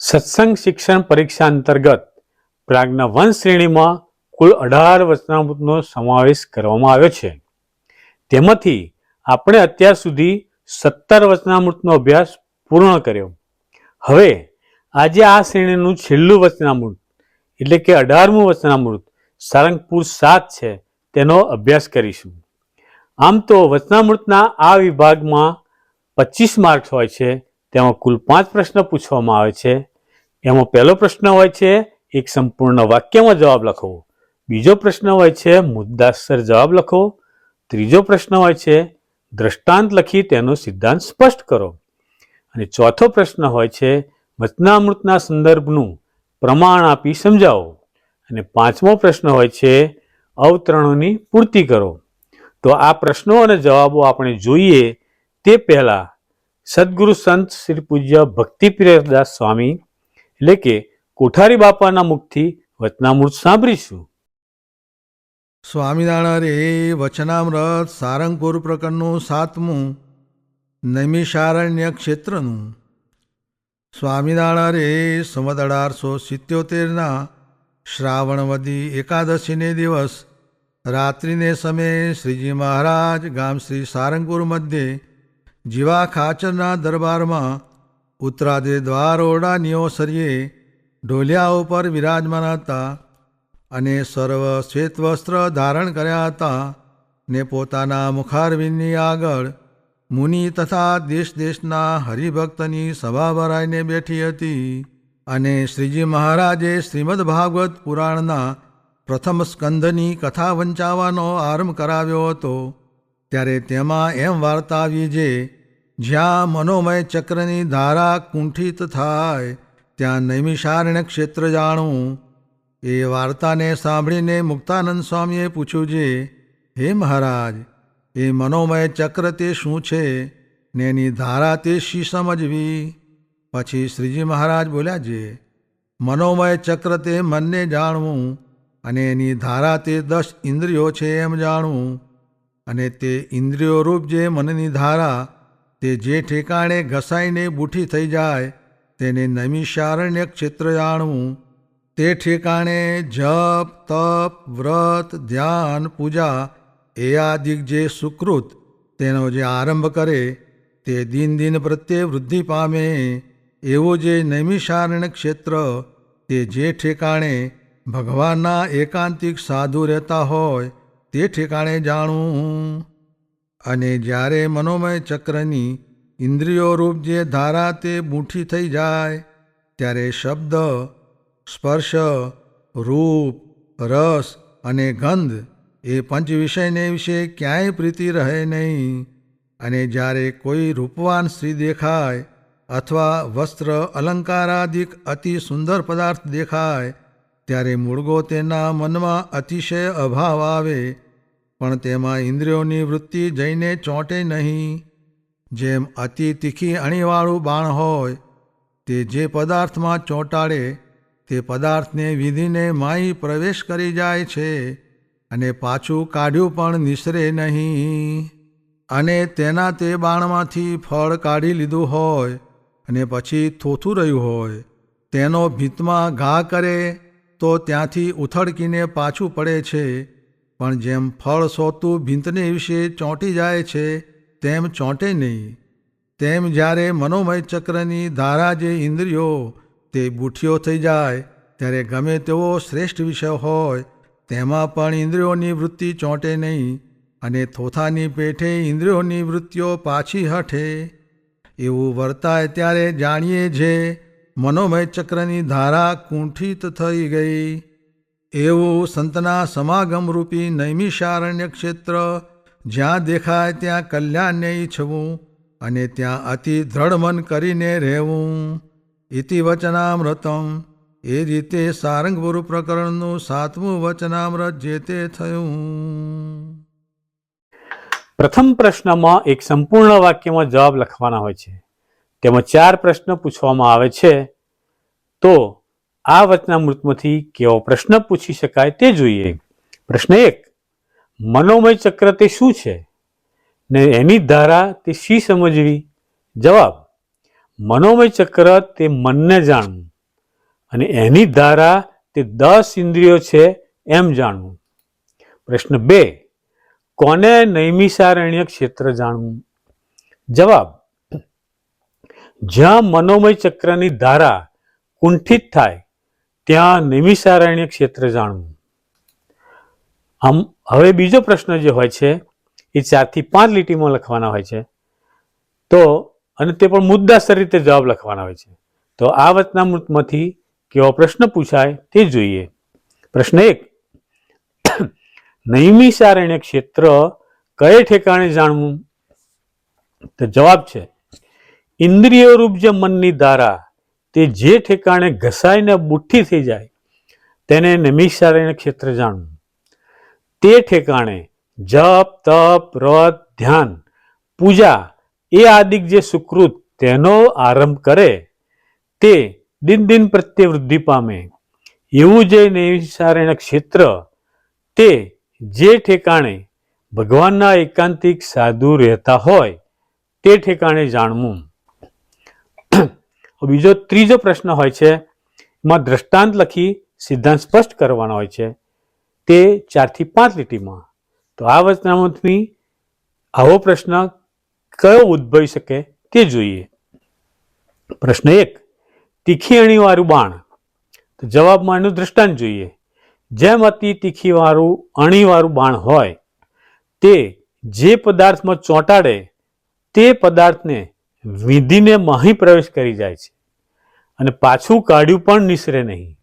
સત્સંગ શિક્ષણ પરીક્ષા અંતર્ગત પ્રાગના વન શ્રેણીમાં કુલ અઢાર વચનામૃતનો સમાવેશ કરવામાં આવ્યો છે. તેમાંથી આપણે અત્યાર સુધી સત્તર વચનામૃતનો અભ્યાસ પૂર્ણ કર્યો. હવે આજે આ શ્રેણીનું છેલ્લું વચનામૃત, એટલે કે અઢારમું વચનામૃત, સારંગપુર સાત છે, તેનો અભ્યાસ કરીશું. આમ તો વચનામૃતના આ વિભાગમાં પચીસ માર્ક્સ હોય છે, તેમાં કુલ પાંચ પ્રશ્ન પૂછવામાં આવે છે. એમાં પહેલો પ્રશ્ન હોય છે, એક સંપૂર્ણ વાક્યમાં જવાબ લખો. બીજો પ્રશ્ન હોય છે મુદ્દાસર જવાબ લખો. ત્રીજો પ્રશ્ન હોય છે, દ્રષ્ટાંત લખી તેનો સિદ્ધાંત સ્પષ્ટ કરો. અને ચોથો પ્રશ્ન હોય છે વચનામૃતના સંદર્ભનું પ્રમાણ આપી સમજાવો. અને પાંચમો પ્રશ્ન હોય છે, અવતરણોની પૂર્તિ કરો. તો આ પ્રશ્નો અને જવાબો આપણે જોઈએ તે પહેલાં સદગુરુ સંત શ્રી પૂજ્ય ભક્તિપ્રિયદાસ સ્વામી એટલે કે કોઠારી બાપાના મુખથી વચનામૃત સાંભળીશું. સ્વામિનારાયણ રે વચનામૃત સારંગપુર પ્રકરણનું સાતમું નૈમિષારણ્ય ક્ષેત્રનું. સ્વામિનારાયણ રે સંવત અઢારસો સિત્યોતેરના શ્રાવણવદી એકાદશીને દિવસ રાત્રિને સમયે શ્રીજી મહારાજ ગામ શ્રી સારંગપુર મધ્યે જીવા ખાચરના દરબારમાં ઉત્તરાદે દ્વાર ઓરડાનીઓ ઢોલિયા ઉપર વિરાજમાન હતા અને સર્વ શ્વેતવસ્ત્ર ધારણ કર્યા હતા ને પોતાના મુખારવિંદની આગળ મુનિ તથા દેશ દેશના હરિભક્તની સભા ભરાઈને બેઠી હતી અને શ્રીજી મહારાજે શ્રીમદ ભાગવત પુરાણના પ્રથમ સ્કંદની કથા વંચાવવાનો આરંભ કરાવ્યો હતો. ત્યારે તેમાં એમ વાર્તા આવી જે જ્યાં મનોમય ચક્રની ધારા કુંઠિત થાય, ત્યાં નૈમિષારણ્ય ક્ષેત્ર જાણવું એ વાર્તાને સાંભળીને મુક્તાનંદ સ્વામીએ પૂછ્યું છે હે મહારાજ, એ મનોમય ચક્ર તે શું છે? ને એની ધારા તે શી સમજવી? પછી શ્રીજી મહારાજ બોલ્યા છે મનોમય ચક્ર તે મનને જાણવું, અને એની ધારા તે દસ ઇન્દ્રિયો છે એમ જાણવું. અને તે ઇન્દ્રિયો રૂપ જે મનની ધારા તે જે ઠેકાણે ઘસાઈને બૂઠી થઈ જાય, તેને નૈમિષારણ્ય ક્ષેત્ર જાણવું તે ઠેકાણે જપ, તપ, વ્રત, ધ્યાન, પૂજા, એ આદિક જે સુકૃત, તેનો જે આરંભ કરે, તે દિન દિન પ્રત્યે વૃદ્ધિ પામે. એવો જે નૈમિષારણ્ય ક્ષેત્ર, તે જે ઠેકાણે ભગવાનના એકાંતિક સાધુ રહેતા હોય, તે ઠેકાણે જાણવું. અને જ્યારે મનોમય ચક્રની ઇન્દ્રિયો રૂપ જે ધારા તે મૂઠી થઈ જાય, ત્યારે શબ્દ, સ્પર્શ, રૂપ, રસ અને ગંધ એ પંચ વિષયને વિશે ક્યાંય પ્રીતિ રહે નહીં. અને જ્યારે કોઈ રૂપવાન સ્ત્રી દેખાય અથવા વસ્ત્ર અલંકારાદિક અતિ સુંદર પદાર્થ દેખાય, ત્યારે મૂળગો તેના મનમાં અતિશય અભાવ આવે પણ તેમાં ઇન્દ્રિયોની વૃત્તિ જઈને ચોંટે નહીં. જેમ અતિ તીખી અણીવાળું બાણ હોય, તે જે પદાર્થમાં ચોંટાડે, તે પદાર્થને વિધિને માઈ પ્રવેશ કરી જાય છે અને પાછું કાઢ્યું પણ નિસરે નહીં. અને તેના તે બાણમાંથી ફળ કાઢી લીધું હોય અને પછી થોથું રહ્યું હોય, તેનો ભીતમાં ઘા કરે, તો ત્યાંથી ઉથડકીને પાછું પડે છે. પણ જેમ ફળ સોતું ભીંતને વિશે ચોંટી જાય છે, તેમ ચોંટે નહીં. તેમ જ્યારે મનોમય ચક્રની ધારા જે ઇન્દ્રિયો તે બુઠીઓ થઈ જાય, ત્યારે ગમે તેવો શ્રેષ્ઠ વિષય હોય, તેમાં પણ ઇન્દ્રિયોની વૃત્તિ ચોંટે નહીં અને થોથાની પેઠે ઇન્દ્રિયોની વૃત્તિઓ પાછી હઠે. એવું વર્તાય ત્યારે જાણીએ જે મનોમય ચક્રની ધારા કુંઠિત થઈ ગઈ. એવું સંતના સમાગમરૂપી નૈમિષારણ્ય ક્ષેત્ર, જ્યાં દેખાય ત્યાં કલ્યાણને ઈચ્છવું અને ત્યાં અતિ દ્રઢમન કરીને રહેવું. ઇતિ વચનામૃતમ. એ રીતે સારંગપુર પ્રકરણનું સાતમું વચનામૃત જે તે થયું. પ્રથમ પ્રશ્નમાં એક સંપૂર્ણ વાક્યમાં જવાબ લખવાના હોય છે. તેમાં ચાર પ્રશ્ન પૂછવામાં આવે છે. તો આ વચનામૃતમાંથી કેવો પ્રશ્ન પૂછી શકાય તે જોઈએ. પ્રશ્ન એક, મનોમય ચક્ર તે શું છે? ને એની ધારા તે શી સમજવી? જવાબ, મનોમય ચક્ર તે મનને જાણવું અને એની ધારા તે દસ ઇન્દ્રિયો છે એમ જાણવું. પ્રશ્ન બે, કોને નૈમિષારણ્ય ક્ષેત્ર જાણવું? જવાબ, જ્યાં મનોમય ચક્રની ધારા કુંઠિત થાય ત્યાં નિમિષારણ્ય ક્ષેત્ર જાણવું. આમ, હવે બીજો પ્રશ્ન જે હોય છે, એ ચારથી પાંચ લીટીમાં લખવાના હોય છે. તો, અને તે પણ મુદ્દાસર રીતે જવાબ લખવાના હોય છે. તો આ વચનામૃતમાંથી કેવો પ્રશ્ન પૂછાય તે જોઈએ. પ્રશ્ન એક. નૈમિષારણ્ય ક્ષેત્ર કયે ઠેકાણે જાણવું? તો જવાબ છે, ઇન્દ્રિયરૂપ જે મનની ધારા તે જે ઠેકાણે ઘસાઈને બુઠ્ઠી થઈ જાય, તેને નૈમિષારણ્ય ક્ષેત્ર જાણવું. તે ઠેકાણે જપ, તપ, વ્રત, ધ્યાન, પૂજા એ આદિક જે સુકૃત તેનો આરંભ કરે, તે દિન દિન પ્રત્યે વૃદ્ધિ પામે. એવું જે નૈમિષારણ્ય ક્ષેત્ર, તે જે ઠેકાણે ભગવાનના એકાંતિક સાધુ રહેતા હોય, તે ઠેકાણે જાણવું. બીજો ત્રીજો પ્રશ્ન હોય છે, એમાં દ્રષ્ટાંત લખી સિદ્ધાંત સ્પષ્ટ કરવાનો હોય છે, તે ચારથી પાંચ લીટીમાં. તો આ વચનામૃતની આવો પ્રશ્ન કયો ઉદ્ભવી શકે તે જોઈએ. પ્રશ્ન એક, તીખી અણીવાળું બાણ. તો જવાબમાં એનું દ્રષ્ટાંત જોઈએ. જેમ અતિ તીખીવાળું અણીવાળું બાણ હોય, તે જે પદાર્થમાં ચોંટાડે, તે પદાર્થને વિધિને માહી પ્રવેશ કરી જાય છે અને પાછું કાઢ્યું પણ નિસરે નહીં.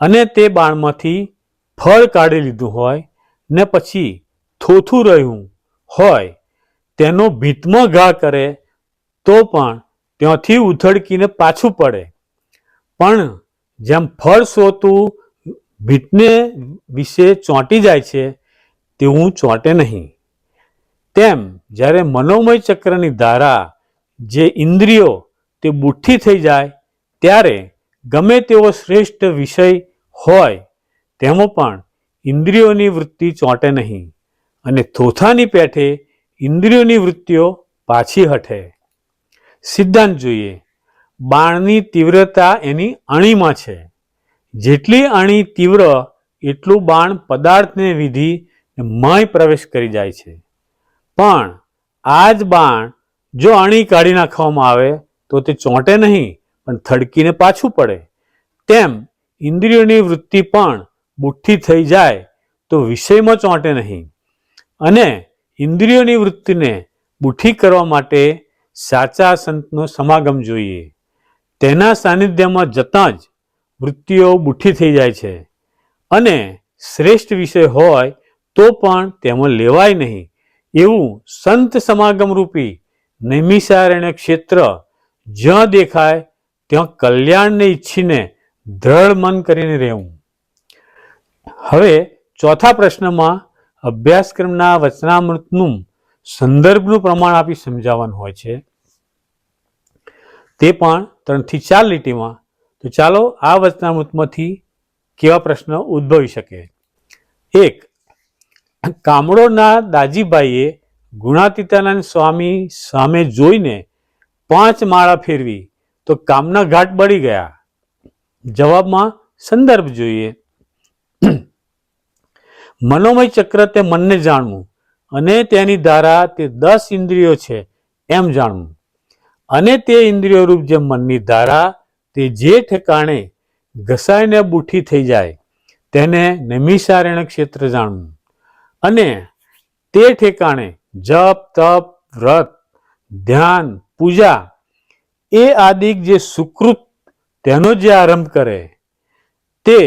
અને તે બાણમાંથી ફળ કાઢી લીધું હોય ને પછી થોથું રહ્યું હોય, તેનો ભીતમાં ઘા કરે તો પણ ત્યાંથી ઉથડકીને પાછું પડે. પણ જેમ ફળ સોતું ભીતને વિશે ચોંટી જાય છે, તેવું ચોંટે નહીં. તેમ જ્યારે મનોમય ચક્રની ધારા જે ઇન્દ્રિયો તે બુઠ્ઠી થઈ જાય, ત્યારે ગમે તેવો શ્રેષ્ઠ વિષય હોય, તેમાં પણ ઇન્દ્રિયોની વૃત્તિ ચોંટે નહીં અને થોથાની પેઠે ઇન્દ્રિયોની વૃત્તિઓ પાછી હઠે સિદ્ધાંત જોઈએ. બાણની તીવ્રતા એની અણીમાં છે. જેટલી અણી તીવ્ર, એટલું બાણ પદાર્થને વિધિ મય પ્રવેશ કરી જાય છે. પણ આ જ બાણ જો અણી કાઢી નાખવામાં આવે, તો તે ચોંટે નહીં, પણ થડકીને પાછું પડે. તેમ ઇન્દ્રિયોની વૃત્તિ પણ બુઠ્ઠી થઈ જાય, તો વિષયમાં ચોંટે નહીં. અને ઇન્દ્રિયોની વૃત્તિને બુઠ્ઠી કરવા માટે સાચા સંતનો સમાગમ જોઈએ. તેના સાનિધ્યમાં જતાં જ વૃત્તિઓ બુઠ્ઠી થઈ જાય છે. અને શ્રેષ્ઠ વિષય હોય, તો પણ તેમાં લેવાય નહીં. એવું સંત સમાગમ રૂપી નૈમિષારણ્ય ક્ષેત્ર જ્યાં દેખાય, ત્યાં કલ્યાણને ઈચ્છીને દ્રઢ મન કરીને રહેવું. હવે ચોથા પ્રશ્નમાં અભ્યાસક્રમના વચનામૃતનું સંદર્ભનું પ્રમાણ આપી સમજાવવાનું હોય છે. તે પણ ત્રણથી ચાર લીટીમાં. તો ચાલો આ વચનામૃતમાંથી કેવા પ્રશ્ન ઉદ્ભવી શકે? એક કામડોના દાજીભાઈએ ગુણાતીતાનંદ સ્વામી સામે જોઈને પાંચ માળા ફેરવી તો કામના ઘાટ બળી ગયા. જવાબમાં સંદર્ભ જોઈએ. મનોમય ચક્ર તે મનને જાણવું અને તેની ધારા તે દસ ઇન્દ્રિયો છે એમ જાણવું. અને તે ઇન્દ્રિયો રૂપ જે મનની ધારા તે જે ઠેકાણે ઘસાઈને બુઠ્ઠી થઈ જાય તેને નૈમિષારણ્ય ક્ષેત્ર જાણવું. અને તે ઠેકાણે જપ, તપ, વ્રત, ધ્યાન, પૂજા એ આદિક જે સુકૃત તેનો જે આરંભ કરે, તે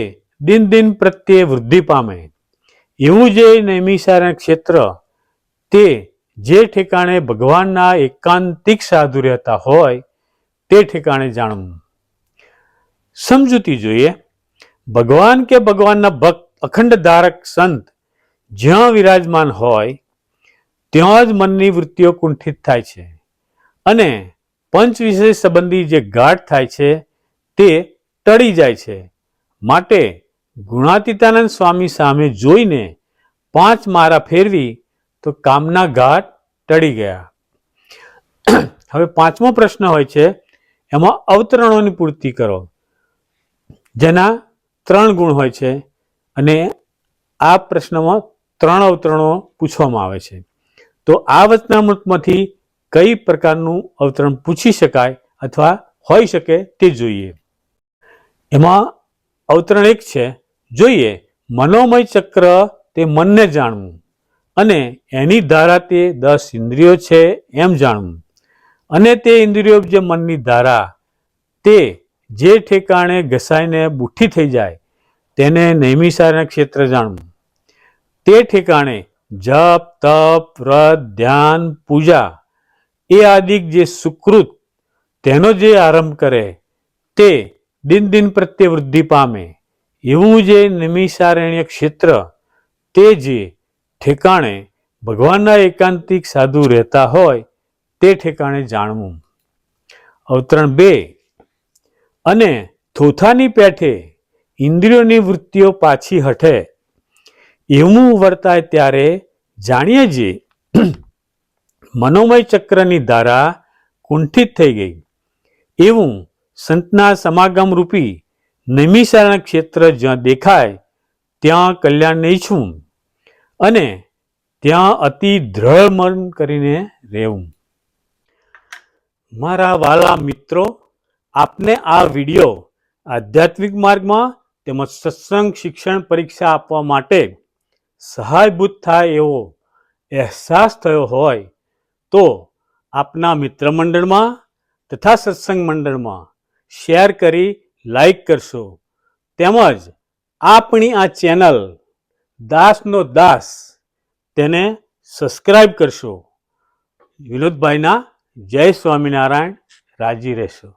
દિન દિન પ્રત્યે વૃદ્ધિ પામે. એવું જે નૈમિષારણ ક્ષેત્ર, તે જે ઠેકાણે ભગવાનના એકાંતિક સાધુ રહેતા હોય, તે ઠેકાણે જાણવું. સમજૂતી જોઈએ, ભગવાન કે ભગવાનના ભક્ત અખંડ ધારક સંત જ્યાં વિરાજમાન હોય ત્યાં જ મનની વૃત્તિઓ કુંઠિત થાય છે. અને પંચ વિષય સંબંધી જે ગાઢ થાય છે, તે ટળી જાય છે. માટે ગુણાતીતાનંદ સ્વામી સામે જોઈને પાંચ મારા ફેરવી તો કામના ઘાટ ટળી ગયા. હવે પાંચમો પ્રશ્ન હોય છે, એમાં અવતરણોની પૂર્તિ કરો. જેના ત્રણ ગુણ હોય છે અને આ પ્રશ્નમાં ત્રણ અવતરણો પૂછવામાં આવે છે. તો આ વચનામૃતમાંથી કઈ પ્રકારનું અવતરણ પૂછી શકાય અથવા હોઈ શકે તે જોઈએ. એમાં અવતરણ એક છે, જોઈએ, મનોમય ચક્ર તે મનને જાણવું અને એની ધારા તે દસ ઇન્દ્રિયો છે એમ જાણવું. અને તે ઇન્દ્રિયો જે મનની ધારા તે જે ઠેકાણે ઘસાઈને બુઠ્ઠી થઈ જાય તેને નૈમિસારના ક્ષેત્ર જાણવું. તે ઠેકાણે જપ, તપ, વ્રત, ધ્યાન, પૂજા એ આદિક જે સુકૃત તેનો જે આરંભ કરે તે દિન દિન પ્રત્યે વૃદ્ધિ પામે. એવું જે નિમિષારણ્ય ક્ષેત્ર તે જે ઠેકાણે ભગવાનના એકાંતિક સાધુ રહેતા હોય તે ઠેકાણે જાણવું. અવતરણ બે. અને થોથાની પેઠે ઇન્દ્રિયોની વૃત્તિઓ પાછી હઠે એવું વર્તાય ત્યારે જાણીએ છીએ. મનોમય ચક્રની ધારા કુંઠિત થઈ ગઈ. એવું સંતના સમાગમ રૂપી નૈમિષારણ ક્ષેત્ર જ્યાં દેખાય, ત્યાં કલ્યાણને ઈચ્છવું અને ત્યાં અતિ દ્રઢ મન કરીને રહેવું. મારા વાલા મિત્રો, આપને આ વિડિયો આધ્યાત્મિક માર્ગમાં તેમજ સત્સંગ શિક્ષણ પરીક્ષા આપવા માટે સહાયભૂત થાય એવો અહેસાસ થયો હોય, તો આપના મિત્ર મંડળમાં તથા સત્સંગ મંડળમાં શેર કરી લાઈક કરશો. તેમજ આપણી આ ચેનલ દાસનો દાસ તેને સબસ્ક્રાઈબ કરશો. વિનોદભાઈના જય સ્વામિનારાયણ, રાજી રહેશો.